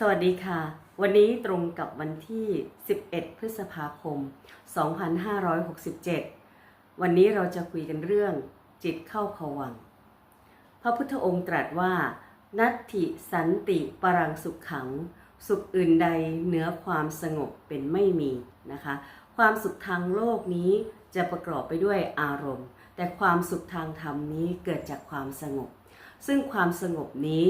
สวัสดีค่ะ วันนี้ตรงกับวันที่ 11 พฤษภาคม 2567 วันนี้เราจะคุยกันเรื่องจิตเข้าภวัง พระพุทธองค์ตรัสว่า นัตถิสันติปรังสุขขัง สุขอื่นใดเหนือความสงบเป็นไม่มีนะคะ ความสุขทางโลกนี้จะประกอบไปด้วยอารมณ์ แต่ความสุขทางธรรมนี้เกิดจากความสงบ ซึ่งความสงบนี้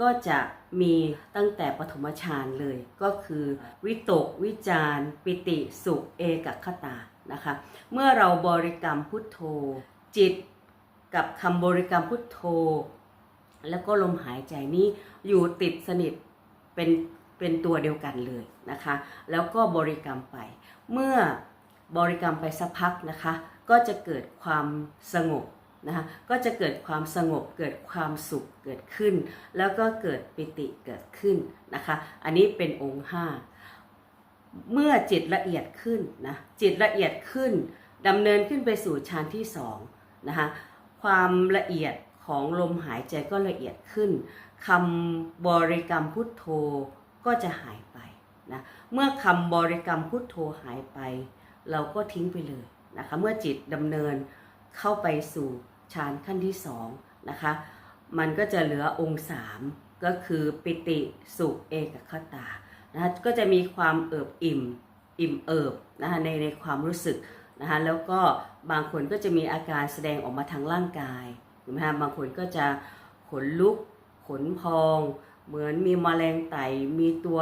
ก็จะมีตั้งแต่ปฐมฌานเลย ก็คือวิตก วิจารปิติสุขเอกคตานะคะ เมื่อเราบริกรรมพุทโธ จิตกับคำบริกรรมพุทโธ แล้วก็ลมหายใจนี้อยู่ติดสนิทเป็นเป็นตัวเดียวกันเลยนะคะ แล้วก็บริกรรมไป เมื่อบริกรรมไปสักพักนะคะ ก็จะเกิดความสงบ นะคะก็จะเกิดความสงบเกิดความสุขเกิดขึ้น แล้วก็เกิดปิติเกิดขึ้นนะคะ อันนี้เป็นองค์5เมื่อจิตละเอียดขึ้นนะจิตละเอียดขึ้นดำเนินขึ้นไปสู่ฌานที่2นะคะความละเอียดของลมหายใจก็ละเอียดขึ้นคำบริกรรมพุทโธก็จะหายไปนะเมื่อคำบริกรรมพุทโธหายไป เราก็ทิ้งไปเลยนะคะเมื่อจิตดำเนิน เข้าไปสู่ฌานขั้นที่สองนะคะ มันก็จะเหลือองค์สามก็คือปิติสุขเอกคตานะคะก็จะมีความเอิบอิ่มอิ่มเอิบนะคะในในความรู้สึกนะคะแล้วก็บางคนก็จะมีอาการแสดงออกมาทางร่างกายนไหมคะบางคนก็จะขนลุก ขนพอง เหมือนมีมแมลงไต่มีตัว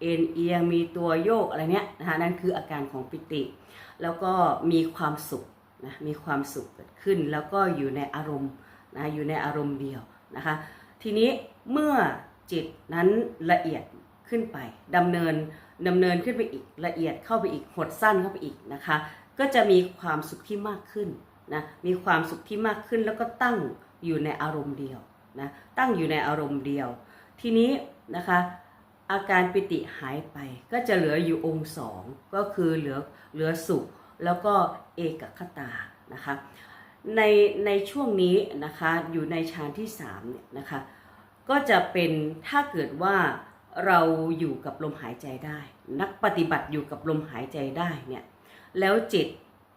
เอ็นเอียงมีตัวโยกอะไรเนี้ยนะคะนั่นคืออาการของปิติ แล้วก็มีความสุข นะมีความสุขเกิดขึ้น แล้วก็อยู่ในอารมณ์นะอยู่ในอารมณ์เดียวนะคะทีนี้เมื่อจิตนั้นละเอียดขึ้นไปดำเนินดำเนินขึ้นไปอีกละเอียดเข้าไปอีกหดสั้นเข้าไปอีกนะคะก็จะมีความสุขที่มากขึ้นนะมีความสุขที่มากขึ้นแล้วก็ตั้งอยู่ในอารมณ์เดียวนะตั้งอยู่ในอารมณ์เดียว ทีนี้นะคะอาการปิติหายไปก็จะเหลืออยู่องค์สองก็คือเหลือเหลือสุขแล้วก็ เอกคตานะคะในในช่วงนี้นะคะอยู่ในฌานที่3เนี่ยนะคะก็จะเป็นถ้าเกิดว่าเราอยู่กับลมหายใจได้ นักปฏิบัติอยู่กับลมหายใจได้เนี่ยแล้วจิต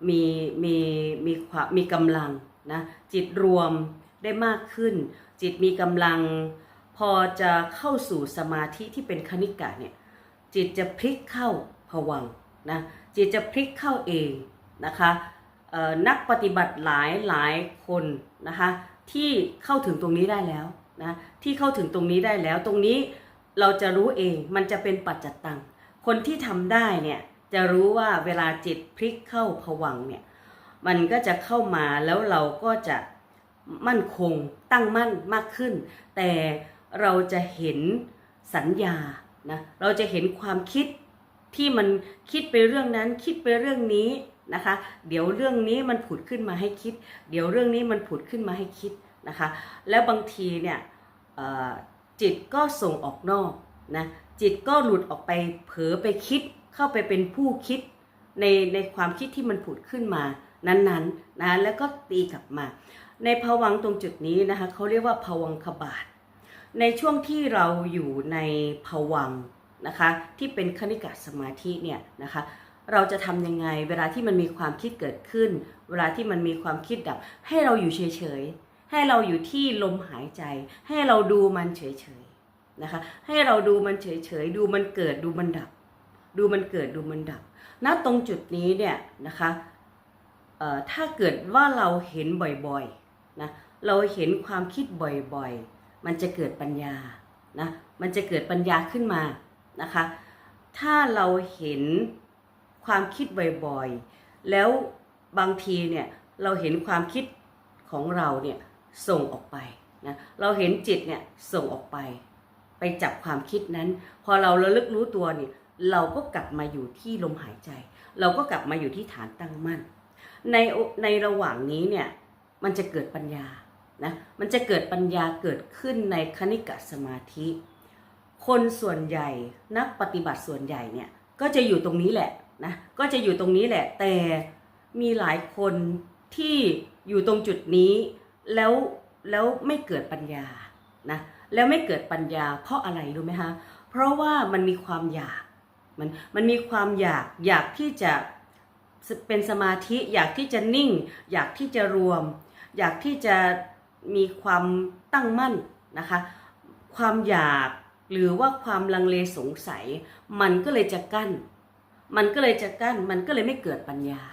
มีมีมีความมีกำลังนะจิตรวมได้มากขึ้น จิตมีกำลังพอจะเข้าสู่สมาธิที่เป็นคณิกะเนี่ยจิตจะพลิกเข้าผวังนะจิตจะพลิกเข้าเอง นะคะนักปฏิบัติหลายหลายคนนะคะที่เข้าถึงตรงนี้ได้แล้วนะที่เข้าถึงตรงนี้ได้แล้ว ตรงนี้เราจะรู้เองมันจะเป็นปัจจตังคนที่ทำได้เนี่ยจะรู้ว่าเวลาจิตพลิกเข้าผวังเนี่ยมันก็จะเข้ามาแล้วเราก็จะมั่นคงตั้งมั่นมากขึ้น แต่เราจะเห็นสัญญานะเราจะเห็นความคิดที่มันคิดไปเรื่องนั้นคิดไปเรื่องนี้ นะคะ เดี๋ยวเรื่องนี้มันผุดขึ้นมาให้คิด เดี๋ยวเรื่องนี้มันผุดขึ้นมาให้คิดนะคะ แล้วบางทีเนี่ยจิตก็ส่งออกนอกนะจิตก็หลุดออกไปเผลอไปคิดเข้าไปเป็นผู้คิดในในความคิดที่มันผุดขึ้นมานั้นๆนะแล้วก็ตีกลับมา ในภวังตรงจุดนี้นะคะเขาเรียกว่าภวังคบาท ในช่วงที่เราอยู่ในภวังนะคะที่เป็นคณิกะสมาธิเนี่ยนะคะ เราจะทำยังไง เวลาที่มันมีความคิดเกิดขึ้น เวลาที่มันมีความคิดดับ ให้เราอยู่เฉยๆ ให้เราอยู่ที่ลมหายใจ ให้เราดูมันเฉยๆนะคะ ให้เราดูมันเฉยๆ ดูมันเกิดดูมันดับ ดูมันเกิดดูมันดับ ณตรงจุดนี้เนี่ยนะคะถ้าเกิดว่าเราเห็นบ่อยๆนะเราเห็นความคิดบ่อยๆ มันจะเกิดปัญญานะมันจะเกิดปัญญาขึ้นมานะคะ ถ้าเราเห็น ความคิดบ่อยๆ แล้วบางทีเนี่ยเราเห็นความคิดของเราเนี่ยส่งออกไปนะเราเห็นจิตเนี่ยส่งออกไป ไปจับความคิดนั้น พอเราระลึกรู้ตัวเนี่ยเราก็กลับมาอยู่ที่ลมหายใจ เราก็กลับมาอยู่ที่ฐานตั้งมั่น ในในระหว่างนี้เนี่ยมันจะเกิดปัญญานะมันจะเกิดปัญญาเกิดขึ้นในคณิกะสมาธิ คนส่วนใหญ่นักปฏิบัติส่วนใหญ่เนี่ยก็จะอยู่ตรงนี้แหละ นะก็จะอยู่ตรงนี้แหละ แต่มีหลายคนที่อยู่ตรงจุดนี้ แล้วแล้วไม่เกิดปัญญานะแล้วไม่เกิดปัญญา เพราะอะไรรู้ไหมคะเพราะว่ามันมีความอยากมันมันมีความอยากอยากที่จะเป็นสมาธิอยากที่จะนิ่ง อยากที่จะรวม อยากที่จะมีความตั้งมั่นนะคะความอยากหรือว่าความลังเลสงสัย มันก็เลยจะกั้น มันก็เลยจะกั้นมันก็เลยไม่เกิดปัญญา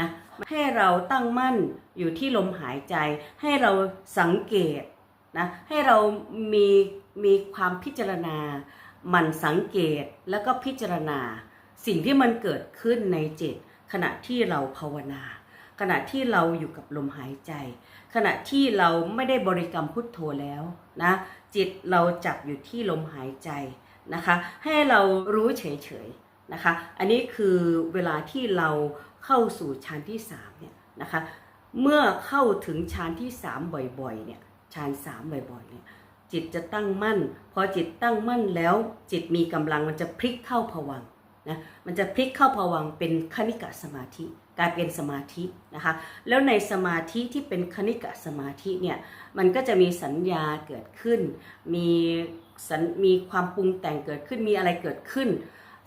นะให้เราตั้งมั่นอยู่ที่ลมหายใจ ให้เราสังเกตนะให้เรามีมีความพิจารณา มันสังเกตแล้วก็พิจารณา สิ่งที่มันเกิดขึ้นในจิต ขณะที่เราภาวนา ขณะที่เราอยู่กับลมหายใจ ขณะที่เราไม่ได้บริกรรมพุทโธแล้วนะจิตเราจับอยู่ที่ลมหายใจนะคะ ให้เรารู้เฉยๆ นะคะ อันนี้คือเวลาที่เราเข้าสู่ฌานที่3เนี่ยนะคะ เมื่อเข้าถึงฌานที่ 3 บ่อยๆเนี่ยฌาน3บ่อยๆเนี่ยจิตจะตั้งมั่น พอจิตตั้งมั่นแล้ว จิตมีกำลังมันจะพลิกเข้าผวังนะมันจะพลิกเข้าผวังเป็นคณิกะสมาธิกลายเป็นสมาธินะคะแล้วในสมาธิที่เป็นคณิกะสมาธิเนี่ยมันก็จะมีสัญญาเกิดขึ้น มีสัญมีความปรุงแต่งเกิดขึ้นมีอะไรเกิดขึ้น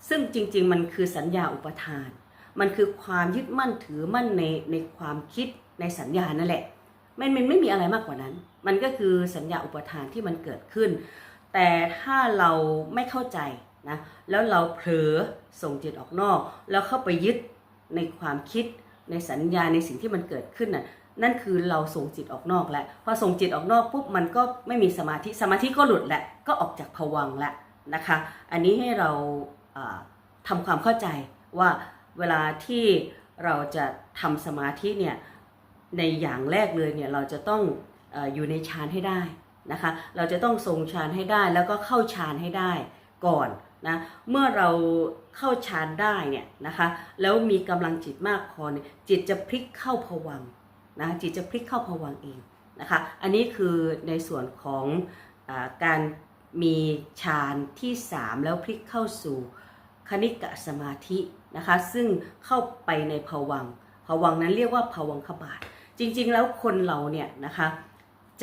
ซึ่งจริงๆ มันคือสัญญาอุปทาน มันคือความยึดมั่นถือมั่นในในความคิดในสัญญานั่นแหละมันมันไม่มีอะไรมากกว่านั้น มันก็คือสัญญาอุปทานที่มันเกิดขึ้น แต่ถ้าเราไม่เข้าใจนะแล้วเราเผลอส่งจิตออกนอก แล้วเข้าไปยึดในความคิดในสัญญาในสิ่งที่มันเกิดขึ้นน่ะนั่นคือเราส่งจิตออกนอกแล้วพอส่งจิตออกนอกปุ๊บมันก็ไม่มีสมาธิสมาธิก็หลุดแหละก็ออกจากภวังแล้วนะคะ อันนี้ให้เรา ทำความเข้าใจว่าเวลาที่เราจะทำสมาธิเนี่ยในอย่างแรกเลยเนี่ยเราจะต้องออยู่ในฌานให้ได้นะคะเราจะต้องทรงฌานให้ได้แล้วก็เข้าฌานให้ได้ก่อนนะเมื่อเราเข้าฌานได้เนี่ยนะคะแล้วมีกำลังจิตมากพอเนี่ยจิตจะพลิกเข้าผวังนะจิตจะพลิกเข้าผวังเองนะคะอันนี้คือในส่วนของอการมีฌานที่ 3 แล้วพลิกเข้าสู่ คณิกะสมาธินะคะ ซึ่งเข้าไปในผวังผวังนั้นเรียกว่าผวังคบาทจริงๆ แล้วคนเราเนี่ยนะคะ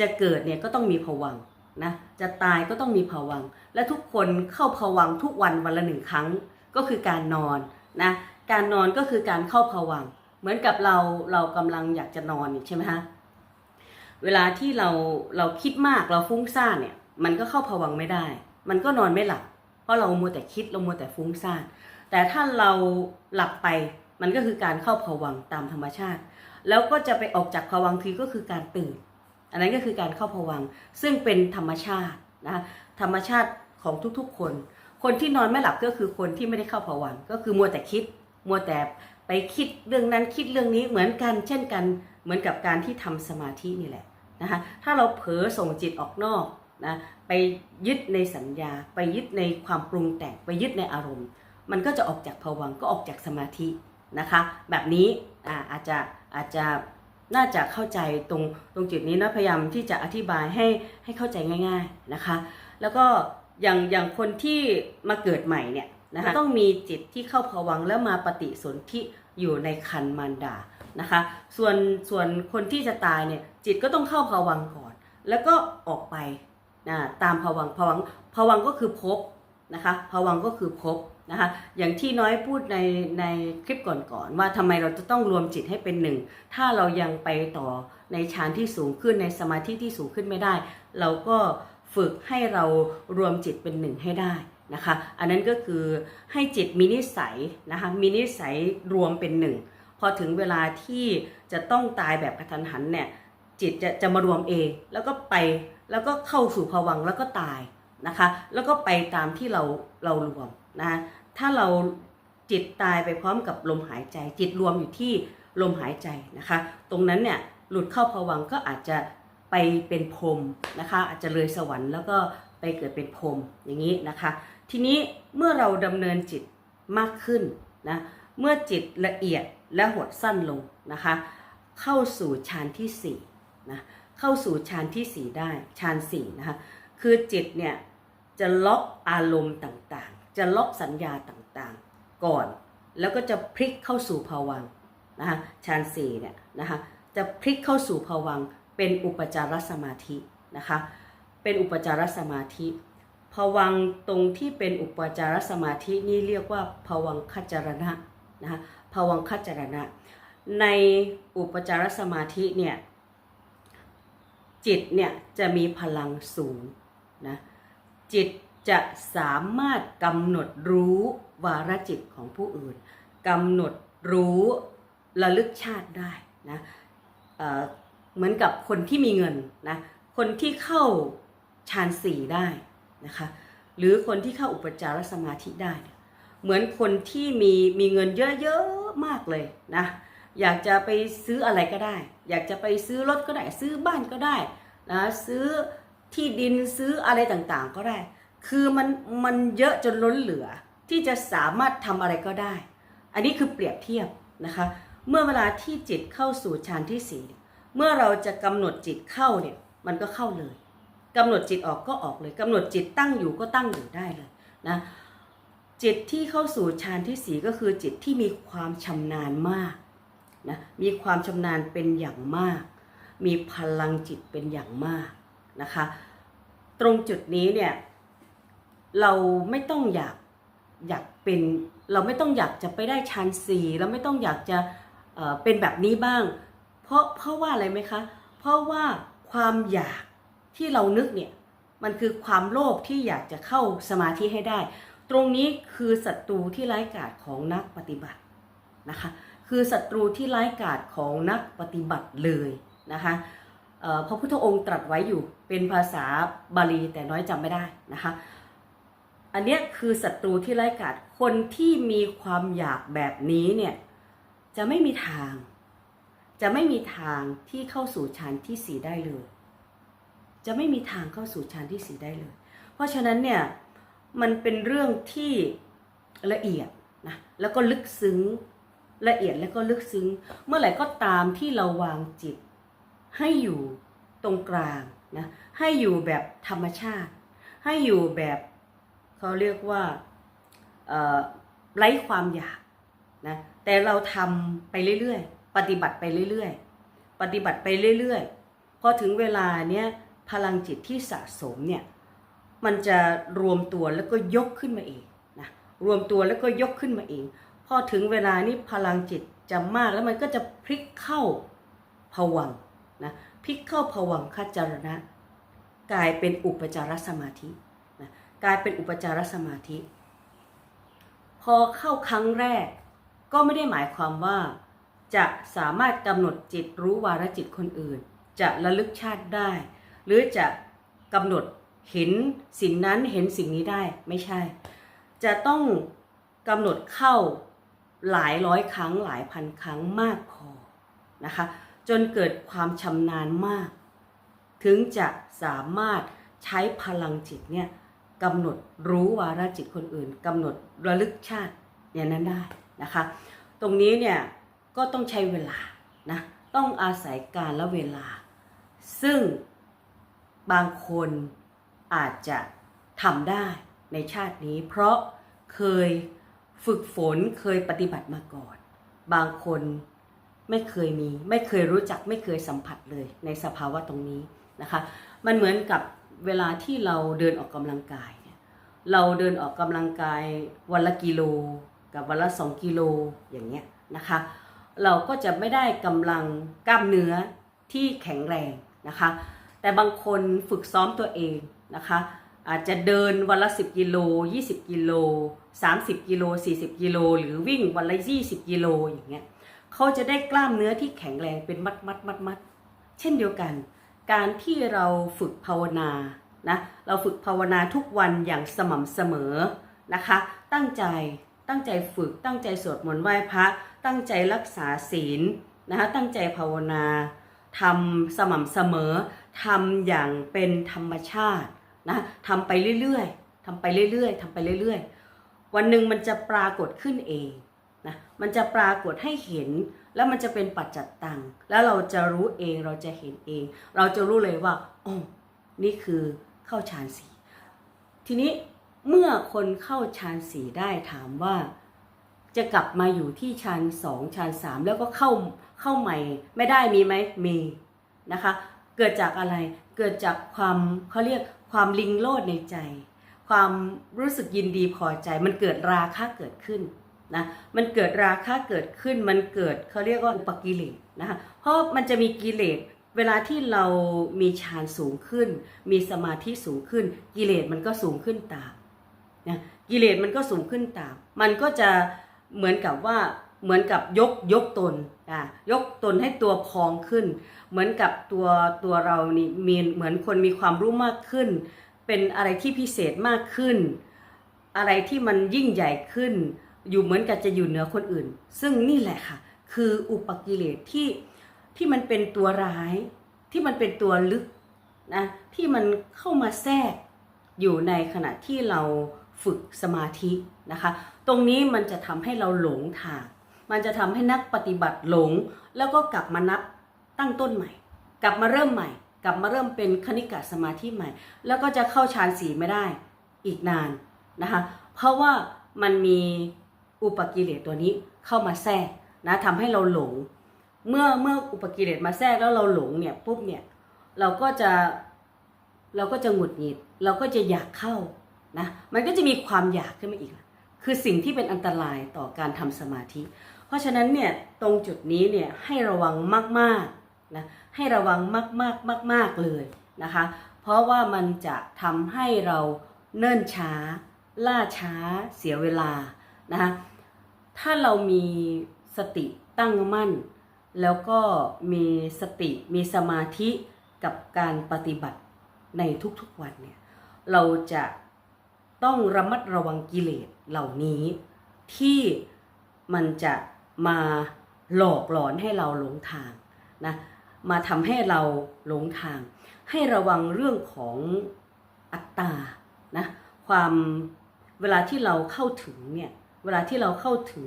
จะเกิดเนี่ยก็ต้องมีผวังนะจะตายก็ต้องมีผวังและทุกคนเข้าผวังทุกวันวันละหนึ่งครั้งก็คือการนอนนะการนอนก็คือการเข้าผวังเหมือนกับเราเรากำลังอยากจะนอนใช่ไหมคะเวลาที่เราเราคิดมากเราฟุ้งซ่านเนี่ยมันก็เข้าผวังไม่ได้ มันก็นอนไม่หลับ เพราะเรามัวแต่คิดเรามัวแต่ฟุ้งซ่านแต่ถ้าเราหลับไปมันก็คือการเข้าผวังตามธรรมชาติ แล้วก็จะไปออกจากผวังทีก็คือการตื่น อันนั้นก็คือการเข้าผวังซึ่งเป็นธรรมชาตินะธรรมชาติของทุกๆคน คนที่นอนไม่หลับก็คือคนที่ไม่ได้เข้าผวังก็คือมัวแต่คิด มัวแต่ไปคิดเรื่องนั้นคิดเรื่องนี้เหมือนกันเช่นกันเหมือนกับการที่ทำสมาธินี่แหละนะคะถ้าเราเผลอส่งจิตออกนอก นะไปยึดในสัญญา ไปยึดในความปรุงแต่งไปยึดในอารมณ์ มันก็จะออกจากผวังก็ออกจากสมาธินะคะ แบบนี้อาอาจจะอาจจะน่าจะเข้าใจตรงตรงจุดนี้นะพยายามที่จะอธิบายให้ให้เข้าใจง่าย ๆนะคะ แล้วก็อย่างอย่างคนที่มาเกิดใหม่เนี่ยนะคะต้องมีจิตที่เข้าผวังแล้วมาปฏิสนธิอยู่ในคันมารดานะคะ ส่วนส่วนคนที่จะตายเนี่ยจิตก็ต้องเข้าผวังก่อน แล้วก็ออกไป นะตามผวังผวังผวังก็คือภพนะคะผวังก็คือภพนะคะอย่างที่น้อยพูดในในคลิปก่อนๆว่าทำไมเราจะต้องรวมจิตให้เป็นหนึ่งถ้าเรายังไปต่อในฌานที่สูงขึ้นในสมาธิที่สูงขึ้นไม่ได้ เราก็ฝึกให้เรารวมจิตเป็นหนึ่งให้ได้นะคะอันนั้นก็คือให้จิตมีนิสัยนะคะมีนิสัยรวมเป็นหนึ่งพอถึงเวลาที่จะต้องตายแบบกระทันหันเนี่ย จิตจะจะมารวมเอง แล้วก็ไปแล้วก็เข้าสู่ภวังแล้วก็ตายนะคะ แล้วก็ไปตามที่เราเรารวมนะถ้าเราจิตตายไปพร้อมกับลมหายใจ จิตรวมอยู่ที่ลมหายใจนะคะ ตรงนั้นเนี่ยหลุดเข้าภวังก็อาจจะไปเป็นพรมนะคะ อาจจะเลยสวรรค์แล้วก็ไปเกิดเป็นพรมอย่างนี้นะคะ ทีนี้เมื่อเราดำเนินจิตมากขึ้นนะเมื่อจิตละเอียดและหดสั้นลงนะคะ เข้าสู่ฌานที่สี่ นะเข้าสู่ฌานที่สี่ได้ฌานสี่นะคะคือจิตเนี่ยจะล็อกอารมณ์ต่างๆ จะล็อกสัญญาต่างๆ ก่อน แล้วก็จะพลิกเข้าสู่ภวังนะคะฌานสี่เนี่ยนะคะจะพลิกเข้าสู่ภวังเป็นอุปจารสมาธินะคะเป็นอุปจารสมาธิภวังตรงที่เป็นอุปจารสมาธินี่เรียกว่าภวังคจารณะนะคะภวังคจารณะ ในอุปจารสมาธิเนี่ย จิตเนี่ยจะมีพลังสูงนะจิตจะสามารถกำหนดรู้วาระจิตของผู้อื่นกำหนดรู้ระลึกชาติได้นะเเหมือนกับคนที่มีเงินนะคนที่เข้าฌานสี่ได้นะคะหรือคนที่เข้าอุปจารสมาธิได้เนี่ยเหมือนคนที่มีมีเงินเยอะๆมากเลยนะ อยากจะไปซื้ออะไรก็ได้ อยากจะไปซื้อรถก็ได้ ซื้อบ้านก็ได้นะซื้อที่ดินซื้ออะไรต่างๆก็ได้ คือมันมันเยอะจนล้นเหลือที่จะสามารถทำอะไรก็ได้ อันนี้คือเปรียบเทียบนะคะ เมื่อเวลาที่จิตเข้าสู่ฌานที่สี่เมื่อเราจะกำหนดจิตเข้าเนี่ยมันก็เข้าเลยกำหนดจิตออกก็ออกเลยกำหนดจิตตั้งอยู่ก็ตั้งอยู่ได้เลยนะจิตที่เข้าสู่ฌานที่สี่ก็คือจิตที่มีความชำนาญมาก นะมีความชำนาญเป็นอย่างมาก มีพลังจิตเป็นอย่างมากนะคะ ตรงจุดนี้เนี่ยเราไม่ต้องอยากอยากเป็นเราไม่ต้องอยากจะไปได้ชั้นสี่เราไม่ต้องอยากจะเเป็นแบบนี้บ้าง เพราะเพราะว่าอะไรไหมคะ เพราะว่าความอยากที่เรานึกเนี่ยมันคือความโลภที่อยากจะเข้าสมาธิให้ได้ ตรงนี้คือศัตรูที่ร้ายกาจของนักปฏิบัตินะคะ คือศัตรูที่ร้ายกาจของนักปฏิบัติเลยนะคะพระพุทธองค์ตรัสไว้อยู่เป็นภาษาบาลีแต่น้อยจำไม่ได้นะคะอันเนี้ยคือศัตรูที่ร้ายกาจคนที่มีความอยากแบบนี้เนี่ยจะไม่มีทาง จะไม่มีทางที่เข้าสู่ฌานที่สี่ได้เลย จะไม่มีทางเข้าสู่ฌานที่สี่ได้เลย เพราะฉะนั้นเนี่ยมันเป็นเรื่องที่ละเอียดนะแล้วก็ลึกซึ้ง ละเอียดและก็ลึกซึ้ง เมื่อไหร่ก็ตามที่เราวางจิต ให้อยู่ตรงกลางนะให้อยู่แบบธรรมชาติ ให้อยู่แบบเขาเรียกว่าไร้ความอยากนะแต่เราทำไปเรื่อยๆ ปฏิบัติไปเรื่อยๆ ปฏิบัติไปเรื่อยๆ พอถึงเวลาเนี้ยพลังจิตที่สะสมเนี่ยมันจะรวมตัวแล้วก็ยกขึ้นมาเองนะรวมตัวแล้วก็ยกขึ้นมาเอง พอถึงเวลานี้พลังจิตจะมากแล้วมันก็จะพลิกเข้าผวังนะพลิกเข้าผวังคจารณะ กลายเป็นอุปจารสมาธินะกลายเป็นอุปจารสมาธิ พอเข้าครั้งแรก ก็ไม่ได้หมายความว่า จะสามารถกำหนดจิตรู้วาระจิตคนอื่น จะระลึกชาติได้ หรือจะกำหนดเห็นสิ่งนั้นเห็นสิ่งนี้ได้ไม่ใช่ จะต้องกำหนดเข้า หลายร้อยครั้งหลายพันครั้งมากพอนะคะ จนเกิดความชำนาญมาก ถึงจะสามารถใช้พลังจิตเนี่ยกำหนดรู้วาระจิตคนอื่นกำหนดระลึกชาติอย่างนั้นได้นะคะ ตรงนี้เนี่ยก็ต้องใช้เวลานะต้องอาศัยการและเวลา ซึ่งบางคนอาจจะทำได้ในชาตินี้ เพราะเคย ฝึกฝนเคยปฏิบัติมาก่อน บางคนไม่เคยมี ไม่เคยรู้จักไม่เคยสัมผัสเลยในสภาวะตรงนี้นะคะ มันเหมือนกับเวลาที่เราเดินออกกำลังกายเนี่ยเราเดินออกกำลังกายวันละกิโล กับวันละสองกิโลอย่างเงี้ยนะคะ เราก็จะไม่ได้กำลังกล้ามเนื้อที่แข็งแรงนะคะ แต่บางคนฝึกซ้อมตัวเองนะคะ อาจจะเดินวันละ 10 กิโล 20 กิโล 30กิโล40กิโลหรือวิ่งวันละ20กิโลอย่างเงี้ยเขาจะได้กล้ามเนื้อที่แข็งแรงเป็นมัดมัดมัดมัดเช่นเดียวกัน การที่เราฝึกภาวนานะเราฝึกภาวนาทุกวันอย่างสม่ำเสมอนะคะ ตั้งใจตั้งใจฝึกตั้งใจสวดมนต์ไหว้พระ ตั้งใจรักษาศีลนะคะตั้งใจภาวนาทำสม่ำเสมอทำอย่างเป็นธรรมชาตินะทำไปเรื่อยๆทำไปเรื่อยๆทำไปเรื่อยๆ วันหนึ่งมันจะปรากฏขึ้นเองนะมันจะปรากฏให้เห็นแล้วมันจะเป็นปัจจัตตังแล้วเราจะรู้เองเราจะเห็นเอง เราจะรู้เลยว่าอ๋อนี่คือเข้าฌานสีทีนี้เมื่อคนเข้าฌานสีได้ถามว่าจะกลับมาอยู่ที่ชั้นสองชั้นสามแล้วก็เข้าเข้าใหม่ไม่ได้มีไหมมีนะคะ เกิดจากอะไรเกิดจากความเขาเรียกความลิงโลดในใจ ความรู้สึกยินดีพอใจ มันเกิดราคะเกิดขึ้นนะมันเกิดราคะเกิดขึ้นมันเกิดเขาเรียกว่าอุปกิเลสนะคะเพราะมันจะมีกิเลสเวลาที่เรามีฌานสูงขึ้น มีสมาธิสูงขึ้น กิเลสมันก็สูงขึ้นตามนะกิเลสมันก็สูงขึ้นตาม มันก็จะเหมือนกับว่าเหมือนกับยกยกตนอะยกตนให้ตัวพองขึ้น เหมือนกับตัวตัวเรานี่มีเหมือนคนมีความรู้มากขึ้น เป็นอะไรที่พิเศษมากขึ้น อะไรที่มันยิ่งใหญ่ขึ้น อยู่เหมือนกับจะอยู่เหนือคนอื่น ซึ่งนี่แหละค่ะ คืออุปกิเลสที่ที่มันเป็นตัวร้าย ที่มันเป็นตัวลึกนะที่มันเข้ามาแทรกอยู่ในขณะที่เราฝึกสมาธินะคะ ตรงนี้มันจะทำให้เราหลงทาง มันจะทำให้นักปฏิบัติหลง แล้วก็กลับมานับตั้งต้นใหม่ กลับมาเริ่มใหม่ กลับมาเริ่มเป็นคณิกะสมาธิใหม่ แล้วก็จะเข้าฌานสีไม่ได้อีกนานนะคะเพราะว่ามันมีอุปกิเลสตัวนี้เข้ามาแทรกนะทำให้เราหลง เมื่อเมื่ออุปกิเลสมาแทรกแล้วเราหลงเนี่ยปุ๊บเนี่ยเราก็จะเราก็จะหงุดหงิด เราก็จะอยากเข้านะมันก็จะมีความอยากขึ้นมาอีก คือสิ่งที่เป็นอันตรายต่อการทำสมาธิ เพราะฉะนั้นเนี่ยตรงจุดนี้เนี่ยให้ระวังมากๆ นะให้ระวังมากๆมาก ๆเลยนะคะ เพราะว่ามันจะทำให้เราเนิ่นช้า ล่าช้า เสียเวลานะคะถ้าเรามีสติตั้งมั่น แล้วก็มีสติมีสมาธิกับการปฏิบัติในทุกๆวันเนี่ยเราจะต้องระมัดระวังกิเลสเหล่านี้ ที่มันจะมาหลอกหลอนให้เราหลงทางนะ มาทำให้เราหลงทาง ให้ระวังเรื่องของอัตตานะความเวลาที่เราเข้าถึงเนี่ยเวลาที่เราเข้าถึง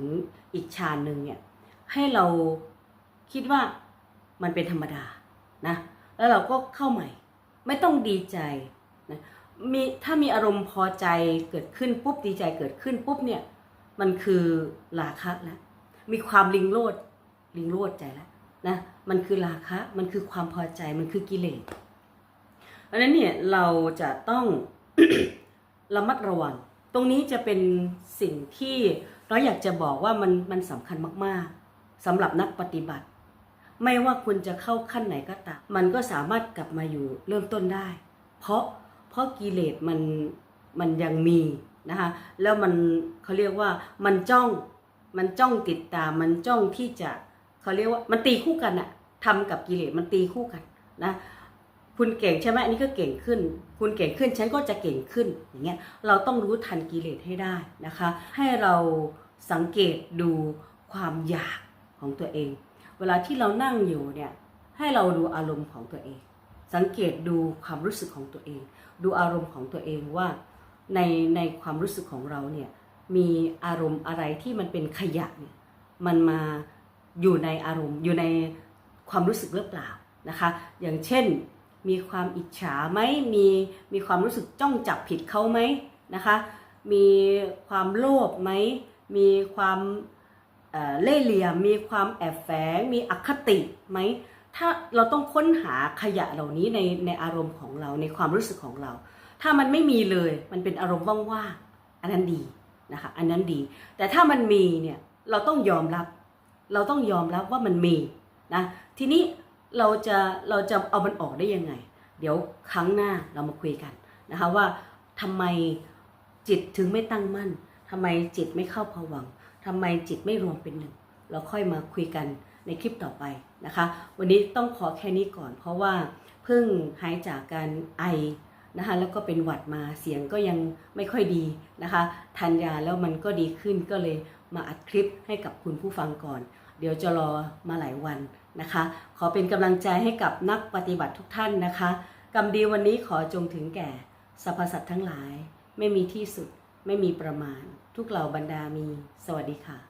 อีกฌานหนึ่งเนี่ยให้เราคิดว่ามันเป็นธรรมดานะแล้วเราก็เข้าใหม่ ไม่ต้องดีใจนะมีถ้ามีอารมณ์พอใจเกิดขึ้นปุ๊บดีใจเกิดขึ้นปุ๊บเนี่ยมันคือราคะแล้วมีความลิงโลดลิงโลดใจแล้วนะ มันคือราคะ มันคือความพอใจ มันคือกิเลสเพราะฉะนั้นเนี่ยเราจะต้องระมัดระวัง ตรงนี้จะเป็นสิ่งที่เราอยากจะบอกว่ามันมันสำคัญมากๆสำหรับนักปฏิบัติ ไม่ว่าคุณจะเข้าขั้นไหนก็ตาม มันก็สามารถกลับมาอยู่เริ่มต้นได้ เพราะเพราะกิเลสมันมันยังมีนะคะแล้วมันเขาเรียกว่ามันจ้องมันจ้องติดตามมันจ้องที่จะเขาเรียกว่ามันตีคู่กันอะ ทำกับกิเลสมันตีคู่กันนะคุณเก่งใช่ไหมอันนี้ก็เก่งขึ้น คุณเก่งขึ้นฉันก็จะเก่งขึ้นอย่างเงี้ยเราต้องรู้ทันกิเลสให้ได้นะคะ ให้เราสังเกตดูความอยากของตัวเอง เวลาที่เรานั่งอยู่เนี่ยให้เราดูอารมณ์ของตัวเอง สังเกตดูความรู้สึกของตัวเอง ดูอารมณ์ของตัวเองว่าในในความรู้สึกของเราเนี่ยมีอารมณ์อะไรที่มันเป็นขยะเนี่ยมันมาอยู่ในอารมณ์อยู่ใน ความรู้สึกหรือเปล่านะคะ อย่างเช่นมีความอิจฉาไหมมีมีความรู้สึกจ้องจับผิดเขาไหมนะคะ มีความโลภไหมมีความเเล่ห์เหลี่ยม มีความแอบแฝง มีอคติไหม ถ้าเราต้องค้นหาขยะเหล่านี้ในในอารมณ์ของเราในความรู้สึกของเรา ถ้ามันไม่มีเลย มันเป็นอารมณ์ว่างๆ อันนั้นดีนะคะ อันนั้นดี แต่ถ้ามันมีเนี่ย เราต้องยอมรับ เราต้องยอมรับว่ามันมี นะทีนี้เราจะเราจะเอามันออกได้ยังไง เดี๋ยวครั้งหน้าเรามาคุยกันนะคะว่าทำไมจิตถึงไม่ตั้งมั่นทำไมจิตไม่เข้าภวังค์ทำไมจิตไม่รวมเป็นหนึ่ง เราค่อยมาคุยกันในคลิปต่อไปนะคะ วันนี้ต้องขอแค่นี้ก่อน เพราะว่าเพิ่งหายจากการไอนะคะแล้วก็เป็นหวัดมาเสียงก็ยังไม่ค่อยดีนะคะทานยาแล้วมันก็ดีขึ้นก็เลยมาอัดคลิปให้กับคุณผู้ฟังก่อน เดี๋ยวจะรอมาหลายวันนะคะ ขอเป็นกำลังใจให้กับนักปฏิบัติทุกท่านนะคะกรรมดีวันนี้ขอจงถึงแก่สรรพสัตว์ทั้งหลาย ไม่มีที่สุด ไม่มีประมาณ ทุกเหล่าบรรดามี สวัสดีค่ะ